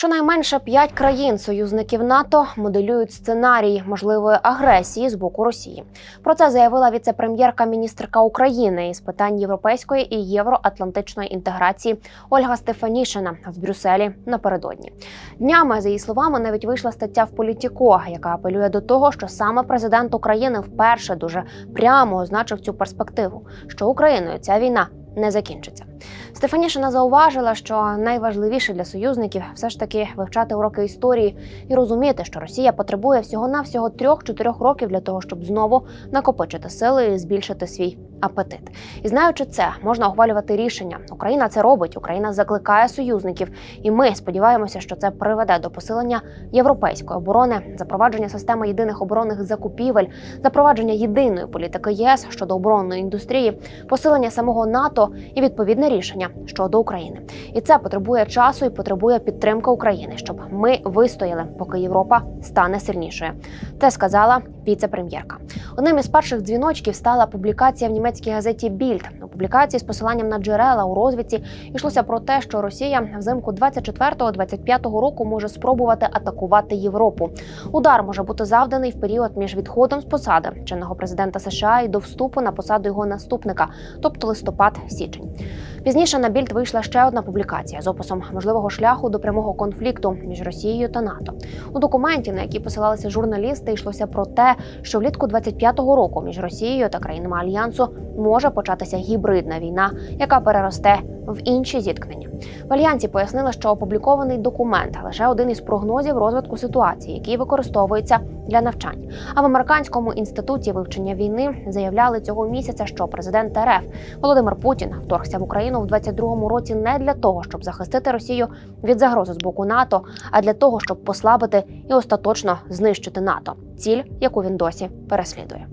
Щонайменше п'ять країн союзників НАТО моделюють сценарій можливої агресії з боку Росії. Про це заявила віце-прем'єрка міністерка України із питань європейської і євроатлантичної інтеграції Ольга Стефанішина в Брюсселі напередодні. Днями, за її словами, навіть вийшла стаття в Політіко, яка апелює до того, що саме президент України вперше дуже прямо означив цю перспективу, що Україною ця війна не закінчиться. Стефанішина зауважила, що найважливіше для союзників все ж таки вивчати уроки історії і розуміти, що Росія потребує всього навсього 3-4 років для того, щоб знову накопичити сили і збільшити свій апетит. І знаючи це, можна ухвалювати рішення. Україна це робить. Україна закликає союзників, і ми сподіваємося, що це приведе до посилення європейської оборони, запровадження системи єдиних оборонних закупівель, запровадження єдиної політики ЄС щодо оборонної індустрії, посилення самого НАТО і відповідне рішення щодо України. І це потребує часу і потребує підтримки України, щоб ми вистояли, поки Європа стане сильнішою. Це сказала віце-прем'єрка. Одним із перших дзвіночків стала публікація в німецькій газеті Більд. У публікації з посиланням на джерела у розвідці йшлося про те, що Росія взимку 24-25 року може спробувати атакувати Європу. Удар може бути завданий в період між відходом з посади чинного президента США і до вступу на посаду його наступника, тобто листопад-січень. Пізніше на більд вийшла ще одна публікація з описом можливого шляху до прямого конфлікту між Росією та НАТО. У документі, на який посилалися журналісти, йшлося про те, що влітку 25-го року між Росією та країнами альянсу може початися гібридна війна, яка переросте в інші зіткнення. В альянсі пояснили, що опублікований документ лише один із прогнозів розвитку ситуації, який використовується для навчань. А в американському інституті вивчення війни заявляли цього місяця, що президент РФ Володимир Путін вторгся в Україну в 22-му році не для того, щоб захистити Росію від загрози з боку НАТО, а для того, щоб послабити і остаточно знищити НАТО, ціль, яку він досі переслідує.